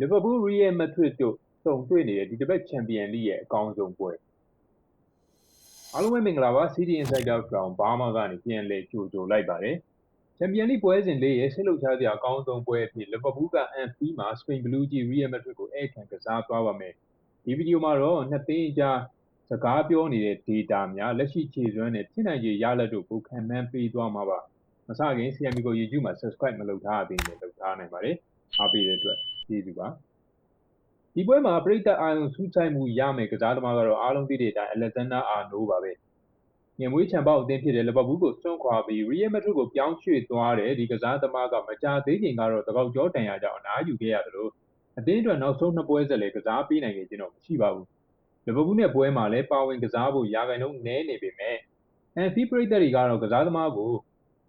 လီဗာပူး ရီယယ်မက်ဒရစ်တို့စုံတွေ့နေတဲ့ ဒီတစ်ပတ် ချန်ပီယံလိရဲ့ အကောင်းဆုံးပွဲ အားလုံးပဲ မင်္ဂလာပါ City Insider from Burma ကနေ ပြန်လည်ကြိုဆိုလိုက်ပါတယ် ချန်ပီယံလိပွဲစဉ်လေးရဲ့ဆစ်လုချစရာ အကောင်းဆုံးပွဲအဖြစ် လီဗာပူးကအန်ဖီမှာ စပိန်ဘလူးကြီး ရီယယ်မက်ဒရစ်ကိုအဲ့ခံကစားသွားပါမယ် ဒီဗီဒီယိုမှာတော့ နှစ်သိန်းအကြား စကားပြောနေတဲ့ data များ လက်ရှိခြေစွမ်းနဲ့ ဖြစ်နိုင်ခြေရလဒ်တို့ကိုခံမှန်းပေးသွားမှာပါ မစခင် CMB ကို YouTube မှာ subscribe မလုပ်ထားသေးရင်လုပ်ထားနိုင်ပါတယ် အားပေးတဲ့အတွက် ကျေးဇူးပါဒီပွဲမှာပရိသတ်အာရုံစူးစိုက်မှုရမယ်ကစားသမားကတော့အားလုံးသိတဲ့အတိုင်းအလက်ဇန်ဒါအာနိုးပါပဲညမွေးချန်ပေါက်အသင်းဖြစ်တဲ့လီဗာပူးကိုစွန့်ခွာပြီးရီယယ်မက်ဒရစ်ကိုပြောင်းရွှေ့သွားတဲ့ဒီကစားသမားကမကြာသေးခင်ကတော့တကောက်ကျောတန်ရာကြောင့်အနားယူခဲ့ရသလိုအသင်းအတွက်နောက်ဆုံးနှစ်ပွဲဆက်လည်းကစားပေးနိုင်ခဲ့ခြင်းတော့မရှိပါဘူးလီဗာပူးနဲ့ပွဲမှာလည်းပါဝင်ကစားဖို့ရာဂိုင်နှုန်းနည်းနေပေမဲ့အန်ဖီပရိသတ်တွေကတော့ကစားသမားကို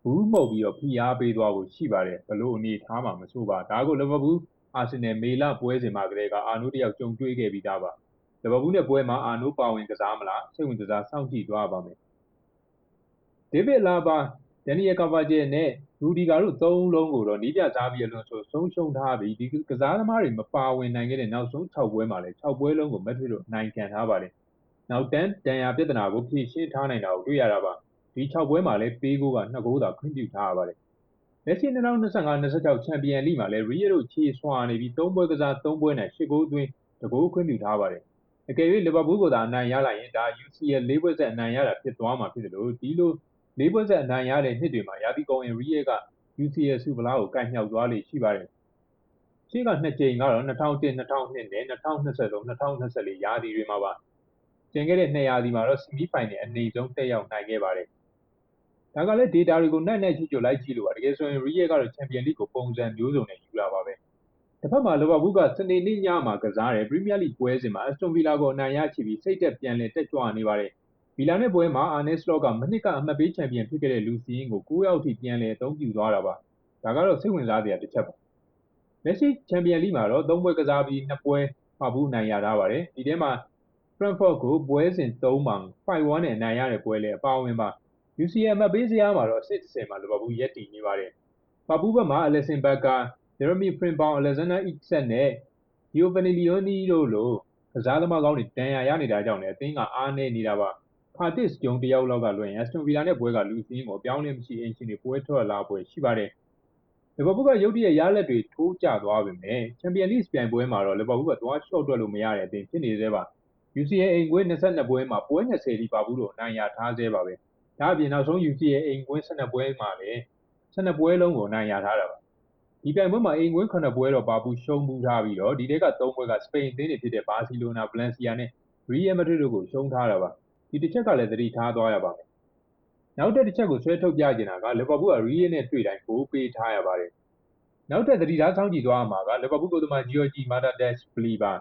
ဘူးမှုတ်ပြီးတော့ဖိအားပေးသွားဖို့ရှိပါတယ်ဘလို့အနေထားမှာမဆိုးပါဒါကိုလီဗာပူး အာဆင်နယ်မေလပွဲစဉ်မှာကလေးကအာနိုးတယောက်ကြုံတွေ့ခဲ့ပြီးသားပါလီဗာပူးနဲ့ပွဲမှာအာနိုးပါဝင်ကစားမလားစိတ်ဝင်စားစောင့်ကြည့်သွားပါမယ်ဒေးဗစ်လာဘာဒန်နီယယ်ကာဗာဂျယ်နဲ့ရူဒီဂါတို့သုံးလုံးကိုတော့နီးပြစားပြီးအလွန်ဆိုဆုံးရှုံးထားပြီးဒီကစားသမားတွေမပါဝင်နိုင်ခဲ့တဲ့နောက်ဆုံး6ပွဲမှာလည်း6ပွဲလုံးကိုမက်ဒရစ်တို့နိုင်ခံထားပါတယ်နောက်တန်းတန်ရာပြဿနာကိုဖြေရှင်းထားနိုင်တာကိုတွေ့ရတာပါဒီ6ပွဲမှာလည်းပေးကိုက2ဂိုးသာခွင့်ပြုထားရပါတယ် လက်ရှိ2025-26ချန်ပီယံလိမှာလည်းရီယယ်တို့ခြေဆွာနေပြီး3ပွဲကစား3ပွဲနဲ့10ဂိုးသွင်းတကိုးခွင့်ပြုထားပါတယ်အကယ်၍လီဗာပူးကိုသာအနိုင်ရလာရင်ဒါ UCL ၄ပွဲဆက်အနိုင်ရတာဖြစ်သွားမှာဖြစ်တယ်လို့ဒီလို၄ပွဲဆက်အနိုင်ရတဲ့နှစ်တွေမှာရာသီကုန်ရင်ရီယယ်က UCL ဆုဖလားကိုကိုက်မြောက်သွားလေရှိပါတယ်ရှေ့ကနှစ်ကြိမ်ကတော့2001 2002နဲ့2023 2024ရာသီတွေမှာပါကျန်ခဲ့တဲ့2ရာသီမှာတော့ဆီမီဖိုင်နယ်အနေဆုံးတက်ရောက်နိုင်ခဲ့ပါတယ် ဒါကလည်း data တွေကိုနိုင်နိုင်ချွတ်ချွတ်လိုက်ကြည့်လို့ပါတကယ်ဆိုရင် Real ကတော့ Champion League ကိုပုံစံမျိုးစုံနဲ့ယူလာပါပဲတစ်ဖက်မှာလီဗာပူးကစနေနေ့ညမှာကစားတဲ့ Premier League ပွဲစဉ်မှာ Aston Villa ကိုအနိုင်ရရှိပြီးစိတ်သက်ပြန်လည်တက်ကြွနေပါတယ်ဗီလာနဲ့ပွဲမှာအာနယ်စလော့ကမနစ်ကအမှတ်ပေးချန်ပီယံဖြစ်ခဲ့တဲ့လူစီရင်ကို9ရောက်ထိပြန်လည်အသုံးပြုသွားတာပါဒါကတော့စိတ်ဝင်စားစရာတစ်ချက်ပါလက်ရှိချန်ပီယံလိမှာတော့၃ပွဲကစားပြီး2ပွဲမှဘူးနိုင်ရထားပါတယ်ဒီထဲမှာ Frankfurt ကိုပွဲစဉ်3မှာ5-1နဲ့နိုင်ရတဲ့ပွဲလည်းအပါအဝင်ပါ UCL မှတ်ပေးစရာမှာတော့စစ်10မှာလီဗာပူးရက်တည်နေပါတယ်။ပါပူးဘက်မှာအလက်ဆင်ဘက်ကဂျယ်ရမီဖရင်ပေါင်အလက်ဇန်နာအစ်ဆက်နဲ့ဒီယိုဗနီလီယိုနီတို့လိုကစားသမားကောင်းတွေတန်ရာရနေတာကြောင့်လည်းအသင်းကအားနည်းနေတာပါ။ဖာတစ်ဂျုံတယောက်လောက်ကလွှင့်အက်စတွန်ဗီလာနဲ့ပွဲကလူစင်းကိုပြောင်းလဲမရှိအင်ရှင်တွေပွဲထွက်လာပွဲရှိပါတယ်။လီဗာပူးကရုတ်တရက်ရလက်တွေထိုးကျသွားပေမဲ့ချန်ပီယံလိပြိုင်ပွဲမှာတော့လီဗာပူးကသွားရှော့တွက်လို့မရတဲ့အသင်းဖြစ်နေသေးပါ။ UCL အိမ်ကွင်း22ပွဲမှာပွဲ20ထိပါဘူးလို့အနိုင်ရထားသေးပါပဲ။ ဒါအပြင်နောက်ဆုံး UCL အိမ်ကွင်း12ပွဲမှာလည်း12ပွဲလုံးကိုနိုင်ရထားတာပါဒီပြိုင်ပွဲမှာအိမ်ကွင်း9ပွဲတော့ပါပူရှုံးမှုထားပြီးတော့ဒီတက်က3ပွဲကစပိန်အသင်းတွေဖြစ်တဲ့ဘာစီလိုနာဗလန်စီယာနဲ့ရီယယ်မက်ဒရစ်တို့ကိုရှုံးထားတာပါဒီတစ်ချက်ကလည်းသတိထားသွားရပါမယ်နောက်တစ်ချက်ကိုဆွဲထုတ်ပြချင်တာကလီဗာပူးကရီယယ်နဲ့တွေ့တိုင်းကိုပေးထားရပါတယ်နောက်ထပ်သတိထားဆောင်ကြည့်သွားမှာကလီဗာပူးကိုယ်သမားဂျီယိုဂျီမာတာဒက်ဘလီပါ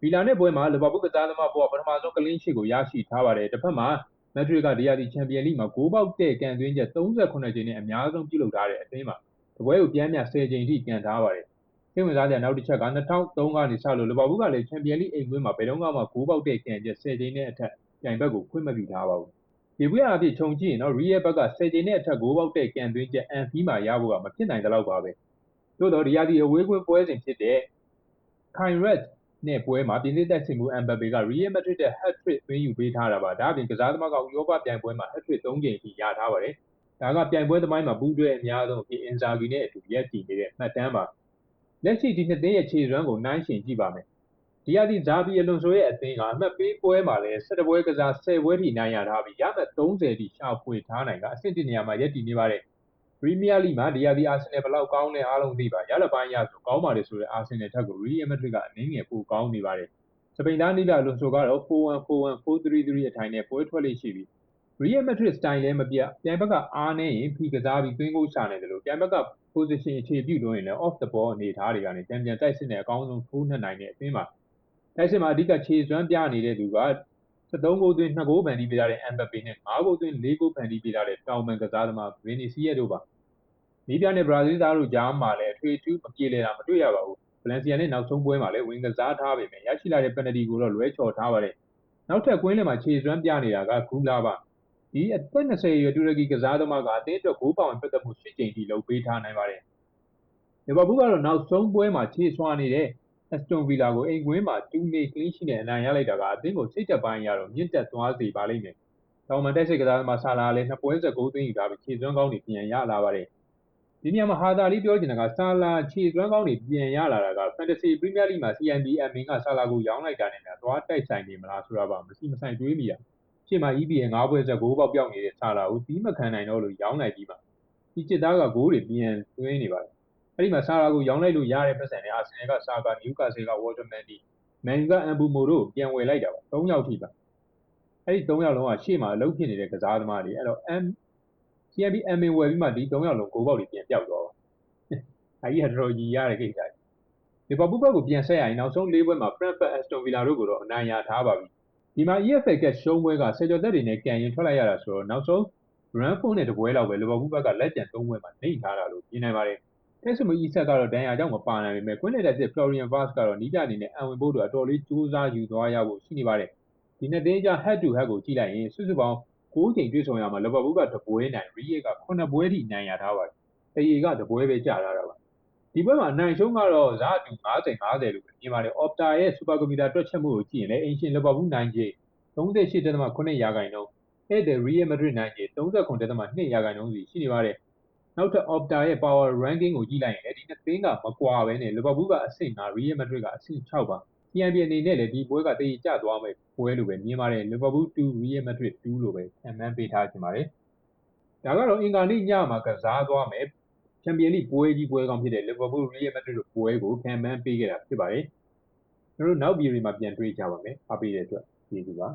ဗီလာနဲ့ပွဲမှာလီဗာပူးကစားသမားပေါ်ပထမဆုံးကလင်းရှစ်ကိုရရှိထားပါတယ်တစ်ဖက်မှာ မက်ဒရစ်ကဒီယာဒီချန်ပီယံလိမှာဂိုးပေါက်တဲ့ကန်သွင်းချက်38ကြိမ်နဲ့အများဆုံးပြုလုပ်ထားတဲ့အသင်းမှာတပွဲကိုပြန်မြ10ကြိမ်ထိကန်ထားပါတယ်စိတ်ဝင်စားစရာနောက်တစ်ချက်က2003ကနေစလို့လီဗာပူးကလည်းချန်ပီယံလိအိမ်ကွင်းမှာဘယ်တော့မှဂိုးပေါက်တဲ့ကန်ချက်10ကြိမ်နဲ့အထက်ပြိုင်ဘက်ကိုခွင့်မပြုထားပါဘူးဒီပွဲအဖြစ်ခြုံကြည့်ရင်တော့ရီယယ်ဘက်က10ကြိမ်နဲ့အထက်ဂိုးပေါက်တဲ့ကန်သွင်းချက်အန်ဖီမှာရဖို့ကမဖြစ်နိုင်တဲ့လောက်ပါပဲသို့တော့ဒီယာဒီအဝေးကွင်းပွဲစဉ်ဖြစ်တဲ့ခို င်ရက်နဲ့ပွဲမှာပြင်သစ်တက်ဆင်မှုအမ်ဘပေက Real Madrid တဲ့ hat-trick သွင်းယူပေးထားတာပါဒါအပြင်ကစားသမားကဥရောပပြိုင်ပွဲမှာ hat-trick 3ကြိမ်ထိရထားပါတယ်ဒါကပြိုင်ပွဲသမိုင်းမှာဘူးတွဲအများဆုံးအဖြစ်အင်ဇာဂီနဲ့အတူရက်တည်နေတဲ့မှတ်တမ်းပါလက်ရှိဒီနှစ်သိန်းရဲ့ခြေစွမ်းကိုနှိုင်းယှဉ်ကြည့်ပါမယ်ဒီအသည့်ဇာဘီအလွန်ဆိုရဲ့အသင်းကအမှတ်ပေးပွဲမှာလည်း17ပွဲကစား10ပွဲထိနိုင်ရထားပြီးရမှတ်30ထိရှာဖွေထားနိုင်ကအဆင့်တင်နေရာမှာရက်တည်နေပါတယ် ပရီးမီးယားလိမှာဒီယာဒီအာဆင်နယ်ဘလောက်ကောင်းလဲအားလုံးသိပါရလပိုင်းရဆိုကောင်းပါတယ်ဆိုတဲ့အာဆင်နယ်ထက်ကိုရီယယ်မက်ဒရစ်ကအနည်းငယ်ပိုကောင်းနေပါတယ်စပိန်သားနိဒာလွန်ဆိုကတော့4-1 4-1 4-3-3အထိုင်နဲ့ပွဲထွက်လေးရှိပြီးရီယယ်မက်ဒရစ်စတိုင်လည်းမပြပြိုင်ဘက်ကအားနေရင်ဖီကစားပြီးသွင်းကိုရှာနေတယ်လို့ပြိုင်ဘက်က position အခြေပြုလို့ရင်လည်း off the ball အနေထားတွေကနေတံပြန်တိုက်စစ်နဲ့အကောင်းဆုံးထိုးနှက်နိုင်တဲ့အသင်းပါတိုက်စစ်မှာအဓိကခြေစွမ်းပြနေတဲ့သူက73ဂိုးသွင်း2ဂိုးဖန်တီးပေးထားတဲ့ Mbappe နဲ့5ဂိုးသွင်း4ဂိုးဖန်တီးပေးထားတဲ့တောင်မန်ကစားသမား Vinicius တို့ပါ နီးပြနဲ့ဘရာဇီးသားတို့ကြားမှာလည်းအထွေထူးမပြေလည်တာမတွေ့ရပါဘူးဗလန်စီယာနဲ့နောက်ဆုံးပွဲမှာလည်းဝင်ကစားထားပေမဲ့ရရှိလာတဲ့ပယ်နတီကိုတော့လွဲချော်ထားပါတယ်နောက်ထပ်ကွင်းလယ်မှာခြေစွမ်းပြနေတာကဂူလာပါဒီအသက်20ရွယ်တူရကီကစားသမားကအသင်းအတွက်ဂိုးပေါင်ပတ်သက်မှု၈ကြိမ်ထိလုပ်ပေးထားနိုင်ပါတယ်လီဗာပူးကတော့နောက်ဆုံးပွဲမှာခြေဆွာနေတဲ့ Aston Villa ကိုအိမ်ကွင်းမှာ2-0 clean sheet နဲ့အနိုင်ရလိုက်တာကအသင်းကိုစိတ်သက်ပိုင်းအရတော့မြင့်တက်သွားစေပါလိမ့်မယ်။တောင်ပန်တိုက်စစ်ကစားသမားဆာလာကလည်းနှစ်ပွဲဆက်ဂိုးသွင်းယူထားပြီးခြေစွမ်းကောင်းတွေပြန်ရလာပါတယ်။ ဒီနေရာမှာဟာသာလေးပြောချင်တာကဆာလာခြေစွမ်းကောင်းတွေပြန်ရလာတာက Fantasy Premier League မှာ CMB admin ကဆာလာကိုရောင်းလိုက်တာနဲ့များသွားတိုက်ဆိုင်နေမလားဆိုတာပါမရှိမဆိုင်တွေးမိတာ။ရှေ့မှာ EPL ၅ပွဲဆက်ဂိုးပေါက်ပြောက်နေတဲ့ဆာလာကိုတီးမခံနိုင်တော့လို့ရောင်းလိုက်ပြီးမှဒီစစ်သားကဂိုးတွေပြန်သွင်းနေပါတယ်။အဲ့ဒီမှာဆာလာကိုရောင်းလိုက်လို့ရတဲ့ပတ်စံနဲ့အာဆင်နယ်ကဆာကာနျူကာဆယ်ကဝါတာမန်ဒီမန်ယူကအမ်ဘူမိုတို့ပြန်ဝယ်လိုက်တာပါ၃ယောက်ထိပါအဲ့ဒီ၃ယောက်လုံးကရှေ့မှာအလုပ်ဖြစ်နေတဲ့ကစားသမားတွေအဲ့တော့ M CMB MA ဝယ်ပြီးမှဒီ၃ယောက်လုံးဂိုးပေါက်တွေပြန်ပြောက်သွားပါအဲ့ဒီဟာတော်တော်ကြီးရတဲ့ကိစ္စလီဗာပူးဘက်ကိုပြန်ဆက်ရရင်နောက်ဆုံး၄ပွဲမှာ Frankfurt Aston Villa တို့ကိုတော့အနိုင်ရထားပါပြီဒီမှာ EFL ကရှုံးပွဲကဆယ်ကျော်သက်တွေနဲ့ကန်ရင်ထွက်လိုက်ရတာဆိုတော့နောက်ဆုံး Brentford နဲ့တပွဲလောက်ပဲလီဗာပူးဘက်ကလက်ကျန်၃ပွဲမှာနှိမ့်ထားတာလို့မြင်နိုင်ပါတယ်တက်ဆမအီဆက်ကတော့ဒဏ်ရာကြောင့်မပါနိုင်ပေမဲ့ကွင်းလက်တက်ဖလော်ရီယန်ဗတ်ကတော့နီးပြအနေနဲ့အံဝင်ဖို့အတွက်အတော်လေးကြိုးစားယူသွားရဖို့ရှိနေပါတယ်ဒီနှစ်သင်းကြား head to head ကိုကြည့်လိုက်ရင်စုစုပေါင်း 9ချိန်တွေ့ဆုံရမှာလီဗာပူးကတပွဲနိုင်ရီယေက9ပွဲထိနိုင်ရထားပါတယ်တရေကတပွဲပဲကြာလာတာပါဒီပွဲမှာနိုင်ရှုံးကတော့ဇာတ်တူ90 50လို့မြင်ပါတယ် Opta ရဲ့ Super Computer တွက်ချက်မှုကိုကြည့်ရင်လည်းအင်ရှင်လီဗာပူးနိုင်ခြေ38.8ရာခိုင်နှုန်းဧည့်သည် Real Madrid နိုင်ခြေ39.2ရာခိုင်နှုန်းစီရှိနေပါတယ်နောက်ထပ် Opta ရဲ့ Power Ranking ကိုကြည့်လိုက်ရင်လည်းဒီနှစ်သင်းကမကွာပဲနဲ့လီဗာပူးကအဆင့်5 Real Madrid ကအဆင့်6ပါ CMB အနေနဲ့လည်းဒီပွဲကတည်ကျသွားမယ်ပွဲလို့ပဲမြင်ပါတယ်လီဗာပူး2 Real Madrid 2လို့ပဲခံမှန်းပေးထားခြင်းပါတယ်ဒါကတော့အင်္ဂါနေ့ညမှာကစားသွားမယ်ချန်ပီယံလိပွဲကြီးပွဲကောင်းဖြစ်တဲ့လီဗာပူး Real Madrid တို့ပွဲကိုခံမှန်းပေးခဲ့တာဖြစ်ပါတယ်ကျွန်တော်တို့နောက်ဗီဒီယိုမှာပြန်တွေ့ကြပါမယ်အားပေးတဲ့အတွက်ကျေးဇူးပါ